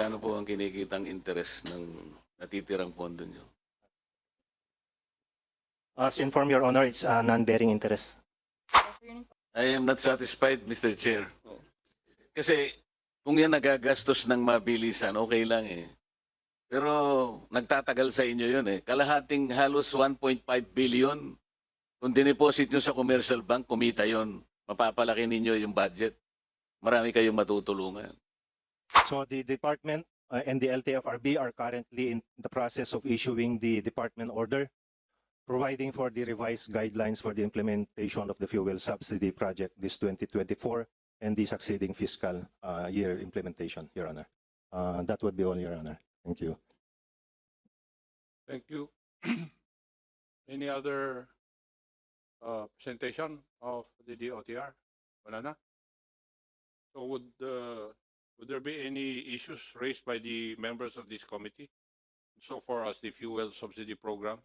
magkano po ang kinikitang interest ng natitirang pondo nyo? As informed, Your Honor, it's a non-bearing interest. I am not satisfied, Mr. Chair. Kasi kung yan nagagastos ng mabilisan, okay lang eh. Pero nagtatagal sa inyo yun eh. Kalahating halos 1.5 billion. Kung dineposit nyo sa commercial bank, kumita yon. Mapapalaki ninyo yung budget. Marami kayong matutulungan. So the department uh, and the LTFRB are currently in the process of issuing the department order providing for the revised guidelines for the implementation of the fuel subsidy project this 2024 and the succeeding fiscal uh, year implementation, Your Honor. Uh, That would be all, Your Honor. Thank you. Thank you. Any other uh, presentation of the DOTR? Wala na? So would, uh, would there be any issues raised by the members of this committee? So far as the fuel subsidy program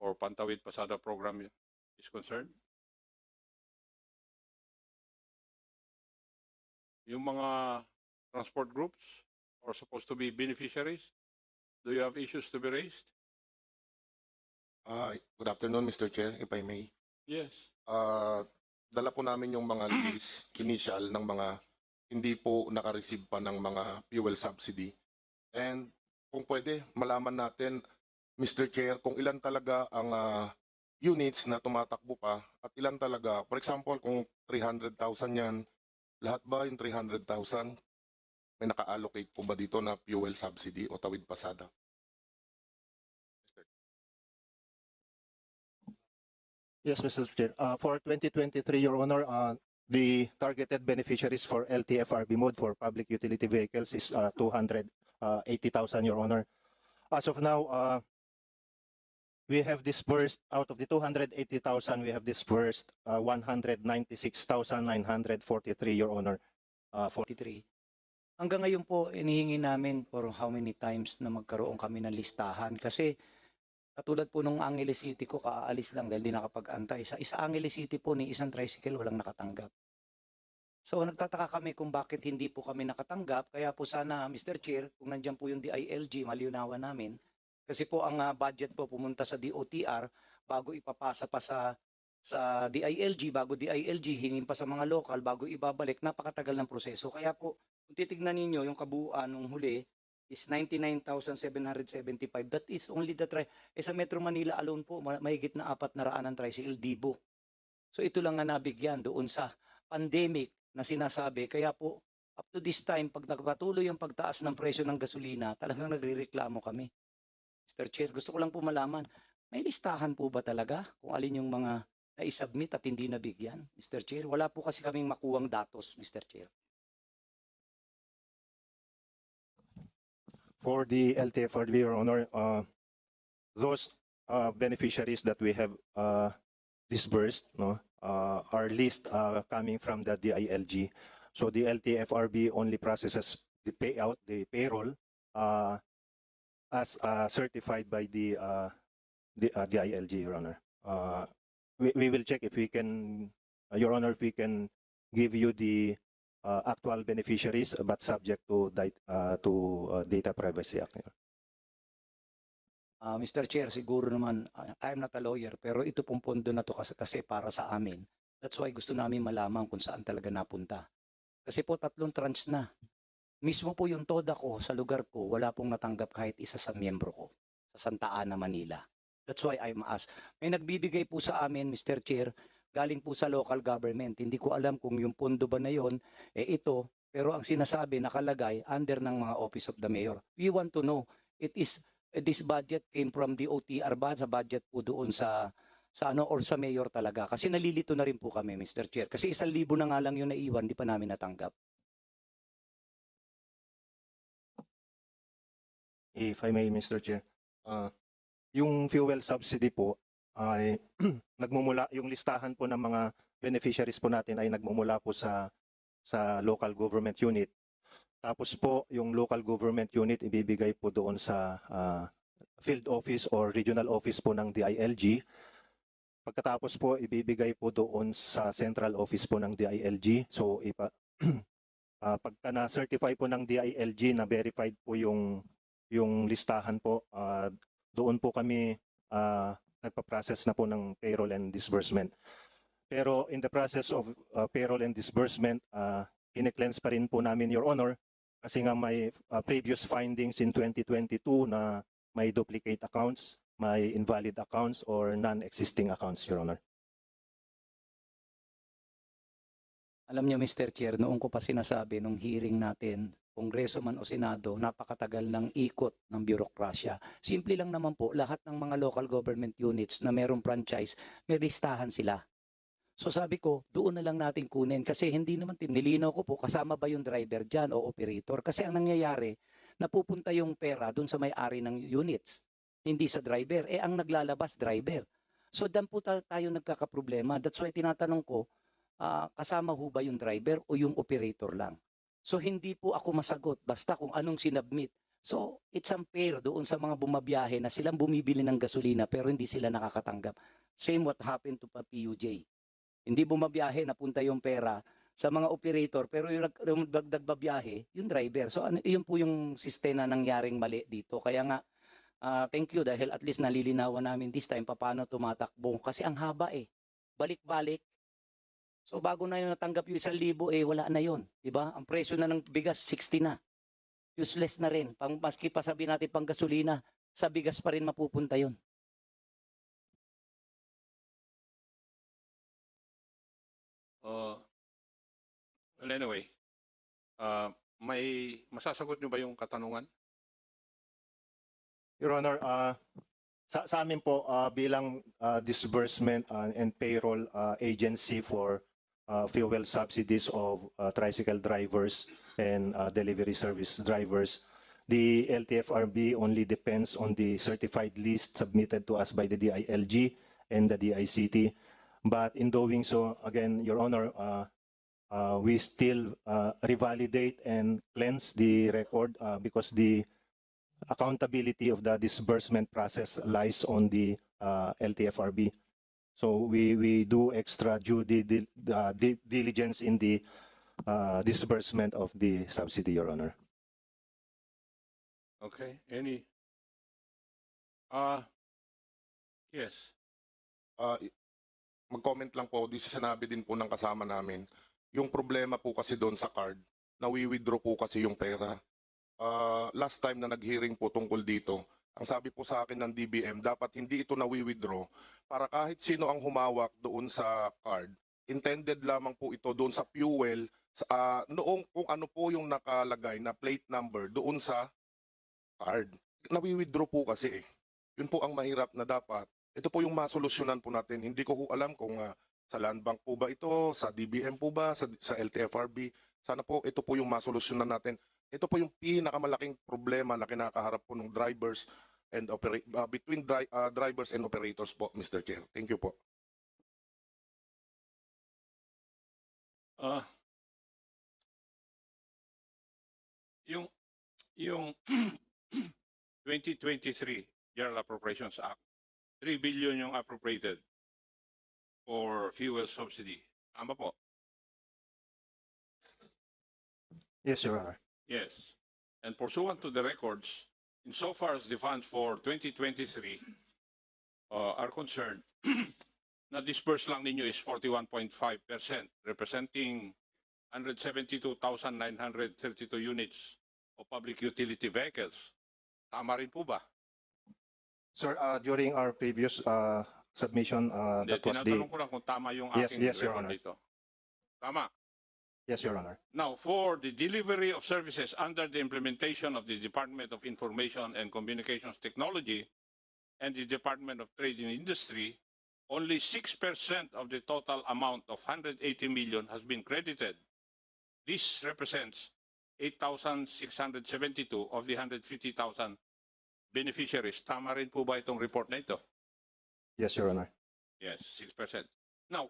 or Pantawid Pasada program is concerned? Yung mga transport groups are supposed to be beneficiaries? Do you have issues to be raised? Ah, good afternoon, Mr. Chair, if I may. Yes. Ah, dala po namin yung mga list initial ng mga hindi po naka-receive pa ng mga fuel subsidy. And kung pwede, malaman natin, Mr. Chair, kung ilan talaga ang ah, units na tumatakbo pa at ilan talaga, for example, kung 300,000 yan, lahat ba yung 300,000 may naka-allocate po ba dito na fuel subsidy o tawid pasada? Yes, Mr. Chair. Uh, For 2023, Your Honor, uh, the targeted beneficiaries for LTFRB mode for public utility vehicles is uh, 280,000, Your Honor. As of now, uh, we have disbursed, out of the 280,000, we have disbursed uh, 196,943, Your Honor. uh, for 43. Hanggang ngayon po, inihingi namin for how many times na magkaroon kami ng listahan. Kasi katulad po nung Angeles City ko, kaalis lang dahil di nakapag-antay. Sa isa Angeles City po, ni isang tricycle, walang nakatanggap. So nagtataka kami kung bakit hindi po kami nakatanggap. Kaya po sana, Mr. Chair, kung nandyan po yung DILG, maliunawan namin. Kasi po ang ah, budget po pumunta sa DOTR bago ipapasa pa sa sa DILG, bago DILG, hingin pa sa mga local, bago ibabalik, napakatagal ng proseso. Kaya po, kung titignan ninyo, yung kabuuan nung huli is 99,775. That is only the tri... Eh sa Metro Manila alone po, ma- mahigit na apat na raan ng tricycle, dibo. So ito lang nga nabigyan doon sa pandemic na sinasabi. Kaya po, up to this time, pag nagpatuloy yung pagtaas ng presyo ng gasolina, talagang nagrereklamo kami. Mr. Chair, gusto ko lang po malaman, may listahan po ba talaga kung alin yung mga na-submit at hindi nabigyan, Mr. Chair? Wala po kasi kaming makuwang datos, Mr. Chair. for the LTFRB, Your Honor, uh, those uh, beneficiaries that we have uh, disbursed no, uh, are list uh, coming from the DILG. So the LTFRB only processes the payout, the payroll, uh, as uh, certified by the, uh, the uh, DILG, Your Honor. We, we will check if we can, Your Honor, if we can give you the actual beneficiaries but subject to to Data Privacy Act. Ah, Mr. Chair, siguro naman, ah, I'm not a lawyer, pero ito pong pondo na to kasi, kasi para sa amin. That's why gusto namin malaman kung saan talaga napunta. Kasi po tatlong tranche na. Mismo po yung toda ko sa lugar ko, wala pong natanggap kahit isa sa miyembro ko sa Santa Ana, Manila. That's why I'm asked. May nagbibigay po sa amin, Mr. Chair, galing po sa local government. Hindi ko alam kung yung pondo ba na yon, eh ito, pero ang sinasabi nakalagay under ng mga Office of the Mayor. We want to know, it is this budget came from the OTR ba sa budget po doon sa sa ano or sa mayor talaga kasi nalilito na rin po kami Mr. Chair kasi isang libo na nga lang yung naiwan di pa namin natanggap If I may, Mr. Chair. Uh, yung fuel subsidy po ay nagmumula, yung listahan po ng mga beneficiaries po natin ay nagmumula po sa sa local government unit. Tapos po yung local government unit ibibigay po doon sa uh, field office or regional office po ng DILG. Pagkatapos po ibibigay po doon sa central office po ng DILG. So ipa Ah, pagka na-certify po ng DILG na verified po yung yung listahan po, ah, doon po kami ah, nagpa-process na po ng payroll and disbursement. Pero in the process of ah, payroll and disbursement, uh, pa rin po namin, Your Honor, kasi nga may ah, previous findings in 2022 na may duplicate accounts, may invalid accounts, or non-existing accounts, Your Honor. Alam niyo, Mr. Chair, noong ko pa sinasabi nung hearing natin, Kongreso man o Senado, napakatagal ng ikot ng bürokrasya. Simple lang naman po, lahat ng mga local government units na merong franchise, may listahan sila. So sabi ko, doon na lang natin kunin kasi hindi naman tinilinaw ko po kasama ba yung driver dyan o operator. Kasi ang nangyayari, napupunta yung pera doon sa may-ari ng units, hindi sa driver. Eh ang naglalabas, driver. So dan po ta- tayo nagkakaproblema. That's why tinatanong ko, ah, kasama ho ba yung driver o yung operator lang? So hindi po ako masagot basta kung anong sinabmit. So it's unfair doon sa mga bumabiyahe na silang bumibili ng gasolina pero hindi sila nakakatanggap. Same what happened to pa PUJ. Hindi bumabiyahe, napunta yung pera sa mga operator pero yung, yung dagdag babiyahe, yung driver. So ano, yun po yung sistema nangyaring mali dito. Kaya nga, ah, thank you dahil at least nalilinawan namin this time paano tumatakbo. Kasi ang haba eh. Balik-balik, So bago na yung natanggap yung isang libo, eh wala na yon, di ba? Ang presyo na ng bigas, 60 na. Useless na rin. Pang, maski pa sabi natin pang gasolina, sa bigas pa rin mapupunta yon. Well, anyway, uh, may masasagot nyo ba yung katanungan? Your Honor, uh, sa, sa amin po uh, bilang uh, disbursement uh, and payroll uh, agency for uh, fuel subsidies of uh, tricycle drivers and uh, delivery service drivers, the LTFRB only depends on the certified list submitted to us by the DILG and the DICT. But in doing so, again, Your Honor, uh, uh, we still uh, revalidate and cleanse the record uh, because the accountability of the disbursement process lies on the uh, LTFRB. So we, we do extra due di- di- uh, di- diligence in the uh, disbursement of the subsidy, Your Honor. Okay, any? Uh, yes. Ah, i- mag-comment lang po, di sa sinabi din po ng kasama namin, yung problema po kasi doon sa card, nawi-withdraw po kasi yung pera. Ah, last time na nag-hearing po tungkol dito, ang sabi po sa akin ng DBM, dapat hindi ito nawi-withdraw para kahit sino ang humawak doon sa card, intended lamang po ito doon sa fuel, sa, ah, noong kung ano po yung nakalagay na plate number doon sa card. Nawi-withdraw po kasi eh. Yun po ang mahirap na dapat ito po yung masolusyonan po natin. Hindi ko po alam kung ah, sa land bank po ba ito, sa DBM po ba, sa, sa LTFRB. Sana po ito po yung masolusyonan natin. Ito po yung pinakamalaking problema na kinakaharap po ng drivers and operate between dri- ah, drivers and operators po, Mr. Chair. Thank you po. Uh, yung yung 2023 General Appropriations Act, 3 billion yung appropriated for fuel subsidy. Tama po? Yes, Your Honor. Yes. And pursuant to the records, insofar as the funds for 2023 uh, are concerned, na disperse lang ninyo is 41.5%, representing 172,932 units of public utility vehicles. Tama rin po ba? Sir, uh, during our previous uh, submission, uh, that was the, tinatanong ko lang kung tama yung Yes, aking yes, Your record Honor. dito. Tama. yes, Your Honor. Now, for the delivery of services under the implementation of the Department of Information and Communications Technology and the Department of Trade and Industry, only 6% of the total amount of 180 million has been credited. This represents 8,672 of the 150,000 beneficiaries. Tama rin po ba itong report na ito? Yes, Your Honor. Yes, six percent. Now,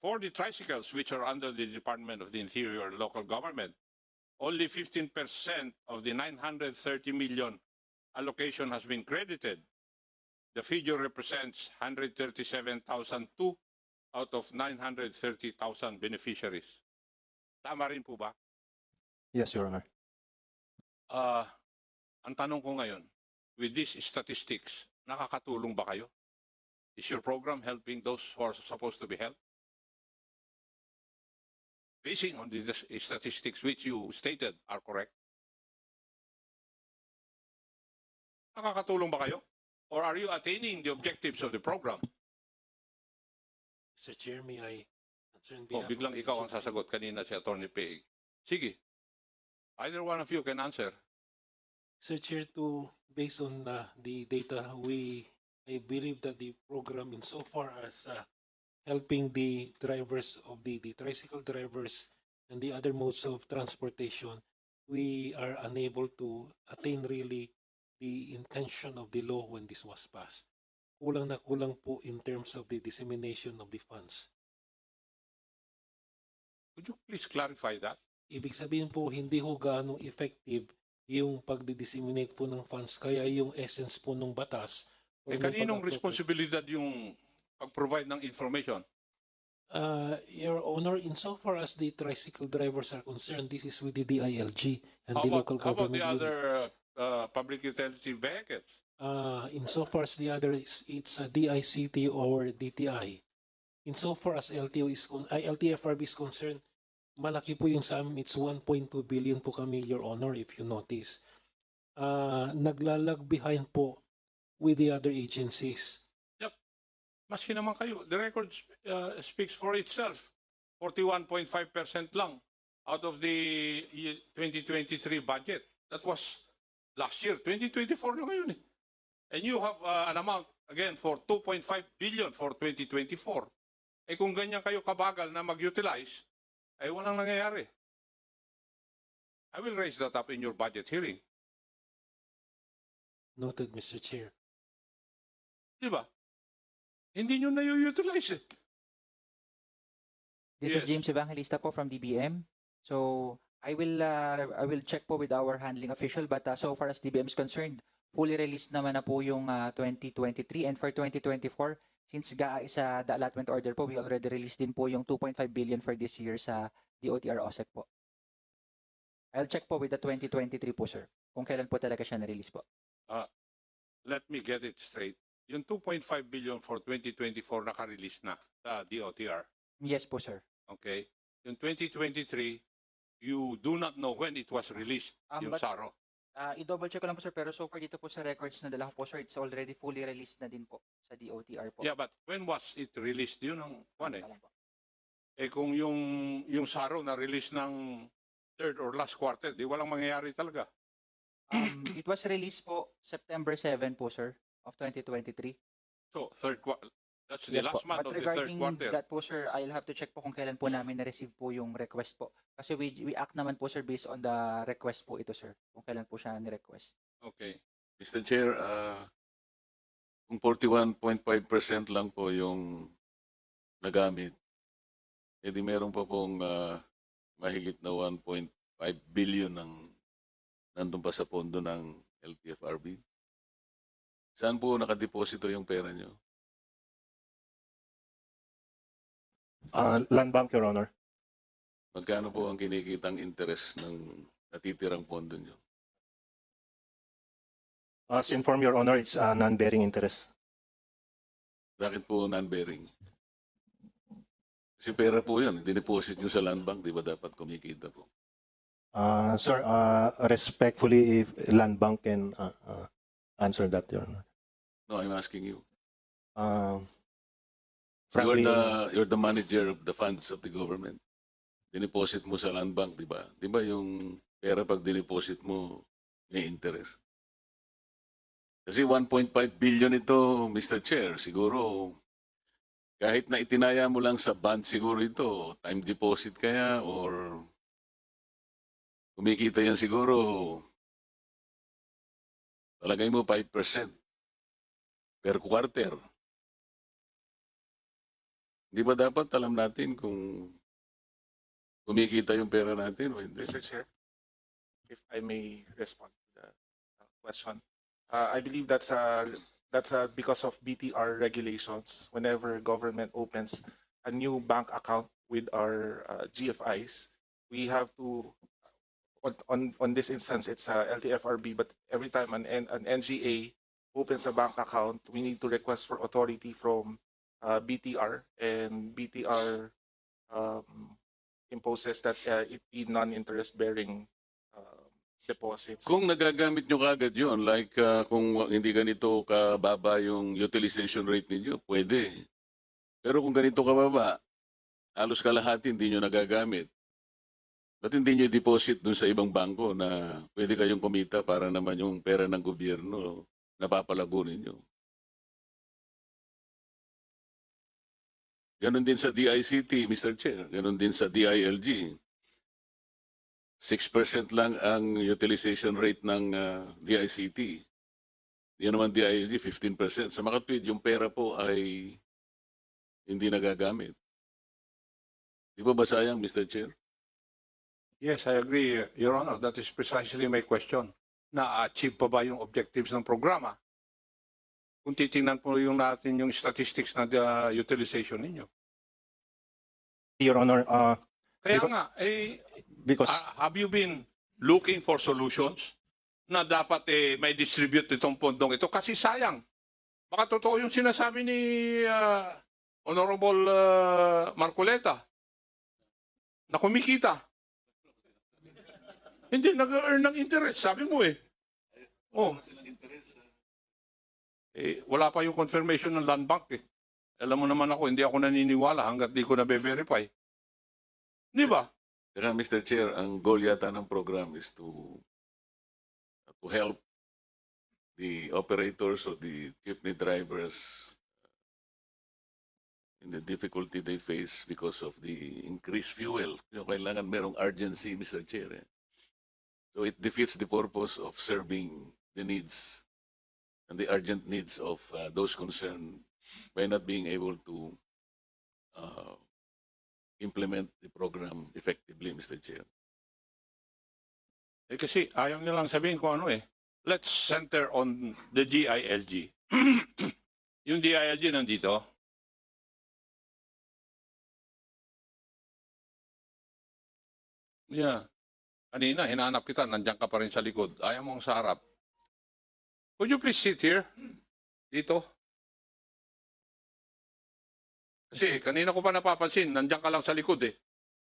for the tricycles which are under the Department of the Interior local government, only fifteen percent of the nine hundred thirty million allocation has been credited. The figure represents hundred thirty-seven thousand two out of nine hundred thirty thousand beneficiaries. Tama rin po ba? Yes, Your Honor. Ah, ang tanong ko ngayon, with these statistics, nakakatulong ba kayo? Is your program helping those who are supposed to be helped? Basing on these statistics which you stated are correct? Nakakatulong ba kayo? Or are you attaining the objectives of the program? Mr. Chair, may I answer on O behalf of biglang the ikaw ang sasagot kanina si Attorney Peig. Sige. Either one of you can answer. Sir Chair, to based on uh, the data, we I believe that the program in so far as uh, helping the drivers of the, the tricycle drivers and the other modes of transportation, we are unable to attain really the intention of the law when this was passed. Kulang na kulang po in terms of the dissemination of the funds. Could you please clarify that? Ibig sabihin po, hindi ho gaano effective yung pagdi-disseminate po ng funds. Kaya yung essence po ng batas. Eh, ng kaninong responsibilidad yung pag-provide ng information? Uh, Your Honor, insofar as the tricycle drivers are concerned, this is with the DILG and How the about, local how about government. the unit. other uh, public utility vehicles? Uh, insofar as the other is, it's a DICT or DTI. Insofar as LTO is, con- ay, LTFRB is concerned, malaki po yung amin, it's 1.2 billion po kami, Your Honor, if you notice. Uh, naglalag behind po with the other agencies. Maski naman kayo, the record uh, speaks for itself. 41.5% lang out of the y- 2023 budget. That was last year. 2024 na ngayon eh. And you have uh, an amount, again, for 2.5 billion for 2024. Eh kung ganyan kayo kabagal na mag-utilize, ay walang nangyayari. I will raise that up in your budget hearing. Noted, Mr. Chair. Di ba? Hindi nyo na-utilize eh. This Yes. is James Evangelista po from DBM. So I will uh, I will check po with our handling official but uh, so far as DBM is concerned, fully released naman na po yung uh, 2023 and for 2024 since ga sa the allotment order po we already released din po yung 2.5 billion for this year sa DOTR OSEC po. I'll check po with the 2023 po sir kung kailan po talaga siya na-release po. let me get it straight. Yung 2.5 billion for 2024 naka-release na sa DOTR. Yes po sir. Okay? Yung 2023, you do not know when it was released, Um, yung but- SARO. Uh, i-double check ko lang po sir pero so far dito po sa records na dala ko po sir it's already fully released na din po sa DOTR po. Yeah, but when was it released? Yun ang one eh. Teka lang po. Eh kung yung, yung SARO na-release ng third or last quarter, di walang mangyayari talaga. Um, it was released po September 7 po, sir, of 2023. So, third quarter, that's the Yes last po. month But of the third regarding quarter. that po, sir, I'll have to check po kung kailan po namin na-receive po yung request po. Kasi we, we act naman po, sir, based on the request po ito, sir. Kung kailan po siya ni-request. Okay. Mr. Chair, ah, kung 41.5% lang po yung nagamit, edi meron pa pong ah, mahigit na 1.5 billion ng nandun pa sa pondo ng LTFRB. Saan po nakadeposito yung pera nyo? Uh, Land Bank, Your Honor. Magkano po ang kinikitang interest ng natitirang pondo nyo? As informed, Your Honor, it's uh, non-bearing interest. Bakit po non-bearing? Kasi pera po yun. Dineposit nyo sa land bank, di ba dapat kumikita po? Uh, sir, uh, respectfully, if Land Bank can uh, uh, answer that, Your Honor. No, I'm asking you. Uh, You're frankly, the, you're the manager of the funds of the government. Dineposit mo sa land bank, di ba? Di ba yung pera pag dineposit mo, may interest? Kasi 1.5 billion ito, Mr. Chair, siguro kahit na itinaya mo lang sa bond siguro ito, time deposit kaya or kumikita yan siguro talagay mo 5% per quarter. Di ba dapat alam natin kung kumikita yung pera natin o hindi? Mr. Chair, if I may respond to the uh, question. Uh, I believe that's uh, that's uh, because of BTR regulations. Whenever government opens a new bank account with our uh, GFIs, we have to, on, on, this instance, it's uh, LTFRB, but every time an, an NGA opens a bank account, we need to request for authority from uh, BTR, and BTR um, imposes that uh, it be non-interest bearing uh, deposits. Kung nagagamit nyo kagad yun, like uh, kung hindi ganito kababa yung utilization rate ninyo, pwede. Pero kung ganito kababa, halos kalahati hindi nyo nagagamit. Ba't hindi nyo deposit dun sa ibang bangko na pwede kayong kumita para naman yung pera ng gobyerno napapalago ninyo? Ganon din sa DICT, Mr. Chair. Ganon din sa DILG. 6% lang ang utilization rate ng uh, DICT. Yan naman DILG, 15%. Sa makatwid, yung pera po ay hindi nagagamit. Di ba ba sayang, Mr. Chair? Yes, I agree, Your Honor. That is precisely my question. Na-achieve pa ba yung objectives ng programa? Kung titingnan po yung natin yung statistics na uh, utilization ninyo. Your Honor, uh, Kaya Because- nga, eh, because ah, have you been looking for solutions na dapat eh, may distribute itong pondong ito? Kasi sayang. Baka totoo yung sinasabi ni ah, Honorable ah, Marcoleta na kumikita. Hindi, nag-earn ng interest. Sabi mo eh. Oh. Eh, wala pa yung confirmation ng land bank eh. Alam mo naman ako, hindi ako naniniwala hanggat di ko na-verify. Di ba? Kaya Mr. Chair, ang goal yata ng program is to to help the operators or the jeepney drivers in the difficulty they face because of the increased fuel. Kailangan merong urgency, Mr. Chair. eh. So it defeats the purpose of serving the needs and the urgent needs of uh, those concerned by not being able to uh, implement the program effectively, Mr. Chair. Eh kasi ayaw nilang sabihin kung ano eh. Let's center on the GILG. yung GILG nandito. Yeah. Kanina, hinanap kita, nandiyan ka pa rin sa likod. Ayaw mong sa harap. Would you please sit here? Dito. Kasi kanina ko pa napapansin, nandiyan ka lang sa likod eh.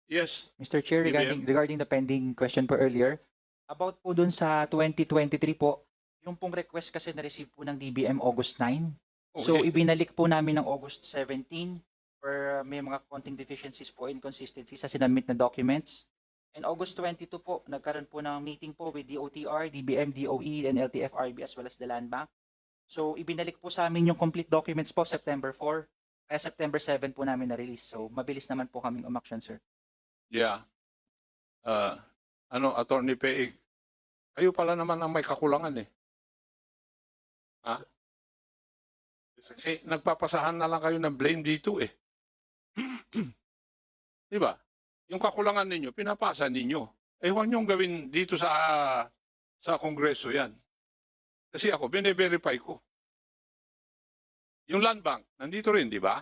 Yes. Mr. Chair, regarding, regarding the pending question po earlier, about po dun sa 2023 po, yung pong request kasi na-receive po ng DBM August 9. So, Okay. ibinalik po namin ng August 17 for uh, may mga konting deficiencies po, inconsistencies sa sinamit na documents. And August 22 po, nagkaroon po ng meeting po with DOTR, DBM, DOE, and LTFRB as well as the Land Bank. So, ibinalik po sa amin yung complete documents po September 4. Kaya September 7 po namin na-release. So, mabilis naman po kaming umaksyon, sir. Yeah. Uh, ano, Attorney Peig, kayo pala naman ang may kakulangan eh. Ha? Eh, nagpapasahan na lang kayo ng blame dito eh. Di ba? Yung kakulangan ninyo, pinapasa ninyo. Eh, huwag niyong gawin dito sa sa Kongreso yan. Kasi ako, bine-verify ko. Yung land bank, nandito rin, di ba?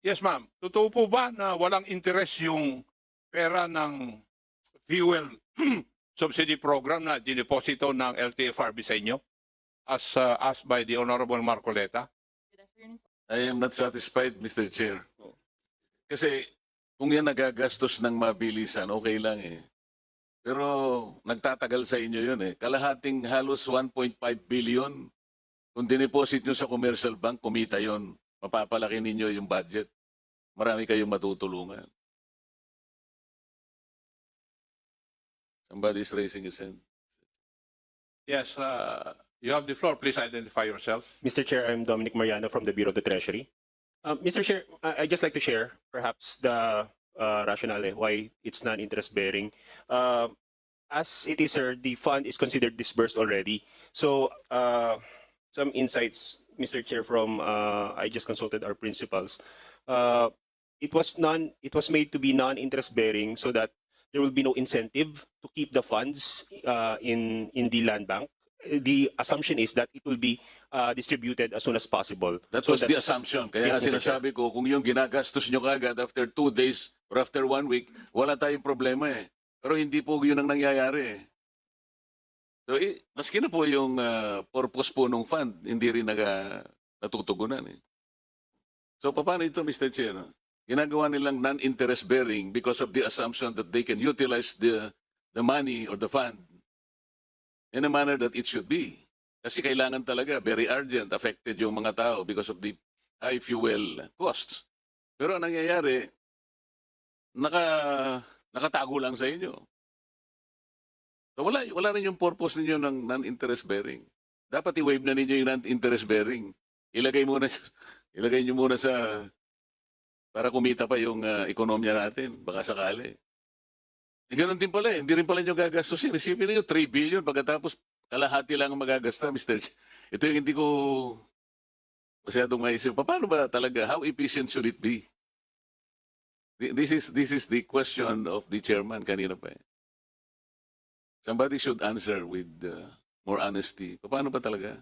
Yes, ma'am. Totoo po ba na walang interest yung pera ng fuel subsidy program na dineposito ng LTFRB sa inyo? As uh, asked by the Honorable Marcoleta? I am not satisfied, Mr. Chair. Kasi kung yan nagagastos ng mabilisan, okay lang eh. Pero nagtatagal sa inyo yun eh. Kalahating halos 1.5 billion. Kung dineposit nyo sa commercial bank, kumita yon. Mapapalaki ninyo yung budget. Marami kayong matutulungan. Somebody is raising his hand. Yes, uh, you have the floor. Please identify yourself. Mr. Chair, I'm Dominic Mariano from the Bureau of the Treasury. Um, Mr. Chair, I I'd just like to share perhaps the uh, rationale why it's non-interest bearing. Uh, as it is, sir, the fund is considered disbursed already. So uh, some insights, Mr. Chair, from uh, I just consulted our principals. Uh, it was non. It was made to be non-interest bearing so that there will be no incentive to keep the funds uh, in in the land bank. The assumption is that it will be uh, distributed as soon as possible. That So was the assumption. Kaya Yes, sinasabi ko, kung yung ginagastos nyo kagad after two days or after one week, wala tayong problema eh. Pero hindi po yun ang nangyayari eh. So, eh, maski na po yung ah, purpose po ng fund, hindi rin naga, natutugunan eh. So, paano ito, Mr. Chair? Ginagawa nilang non-interest bearing because of the assumption that they can utilize the, the money or the fund in a manner that it should be. Kasi kailangan talaga, very urgent, affected yung mga tao because of the high fuel costs. Pero ang nangyayari, naka, nakatago lang sa inyo. So wala, wala rin yung purpose ninyo ng non-interest bearing. Dapat i-waive na ninyo yung non-interest bearing. Ilagay muna, ilagay nyo muna sa, para kumita pa yung ah, ekonomiya natin, baka sakali. Eh, ganun din pala eh. Hindi rin pala nyo gagastusin. Isipin niyo 3 billion pagkatapos kalahati lang ang magagasta, Mr. Ch- Ito yung hindi ko masyadong maisip. Paano ba talaga? How efficient should it be? Th- This is this is the question of the chairman kanina pa eh. Somebody should answer with uh, more honesty. Paano ba talaga?